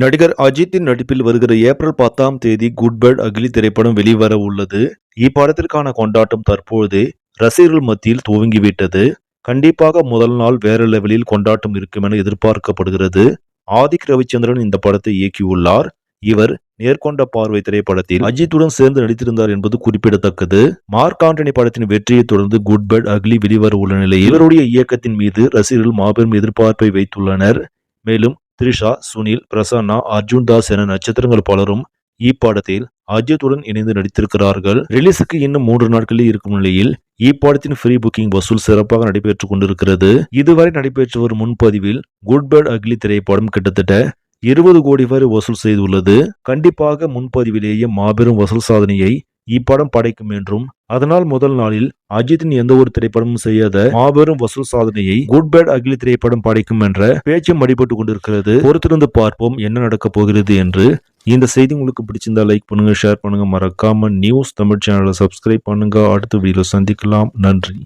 நடிகர் அஜித்தின் நடிப்பில் வருகிற ஏப்ரல் பத்தாம் தேதி குட் பேட் அகிலி திரைப்படம் வெளிவர உள்ளது. இப்படத்திற்கான கொண்டாட்டம் தற்போது ரசிகர்கள் மத்தியில் துவங்கிவிட்டது. கண்டிப்பாக முதல் நாள் வேற லெவலில் கொண்டாட்டம் இருக்கும் என எதிர்பார்க்கப்படுகிறது. ஆதிக் ரவிச்சந்திரன் இந்த படத்தை இயக்கியுள்ளார். இவர் நேர்கொண்ட பார்வை திரைப்படத்தில் அஜித்துடன் சேர்ந்து நடித்திருந்தார் என்பது குறிப்பிடத்தக்கது. மார்க் ஆண்டனி படத்தின் வெற்றியை தொடர்ந்து குட் பேட் அக்லி வெளிவர உள்ள நிலையில் இவருடைய இயக்கத்தின் மீது ரசிகர்கள் மாபெரும் எதிர்பார்ப்பை வைத்துள்ளனர். மேலும் த்ரிஷா சுனில் பிரசன்னா அர்ஜுன் தாஸ் என நட்சத்திரங்கள் பலரும் இப்படத்தில் அஜித்துடன் இணைந்து நடித்திருக்கிறார்கள். ரிலீஸுக்கு இன்னும் மூன்று நாட்களில் இருக்கும் நிலையில் இப்படத்தின் ஃப்ரீ புக்கிங் வசூல் சிறப்பாக நடைபெற்றுக் கொண்டிருக்கிறது. இதுவரை நடைபெற்று வரும் முன்பதிவில் குட் பேட் அக்லி திரைப்படம் கிட்டத்தட்ட இருபது கோடி வரை வசூல் செய்துள்ளது. கண்டிப்பாக முன்பதிவிலேயே மாபெரும் வசூல் சாதனையை இப்படம் படைக்கும் என்றும் அதனால் முதல் நாளில் அஜித்தின் எந்த ஒரு திரைப்படமும் செய்யாத மாபெரும் வசூல் சாதனையை குட் பேட் அகிலி திரைப்படம் படைக்கும் என்ற பேச்சும் அடிபட்டு கொண்டிருக்கிறது. பொறுத்திருந்து பார்ப்போம் என்ன நடக்கப் போகிறது என்று. இந்த செய்தி உங்களுக்கு பிடிச்சிருந்தா லைக் பண்ணுங்க ஷேர் பண்ணுங்க. மறக்காம நியூஸ் தமிழ் சேனலை சப்ஸ்கிரைப் பண்ணுங்க. அடுத்த வீடியோ சந்திக்கலாம். நன்றி.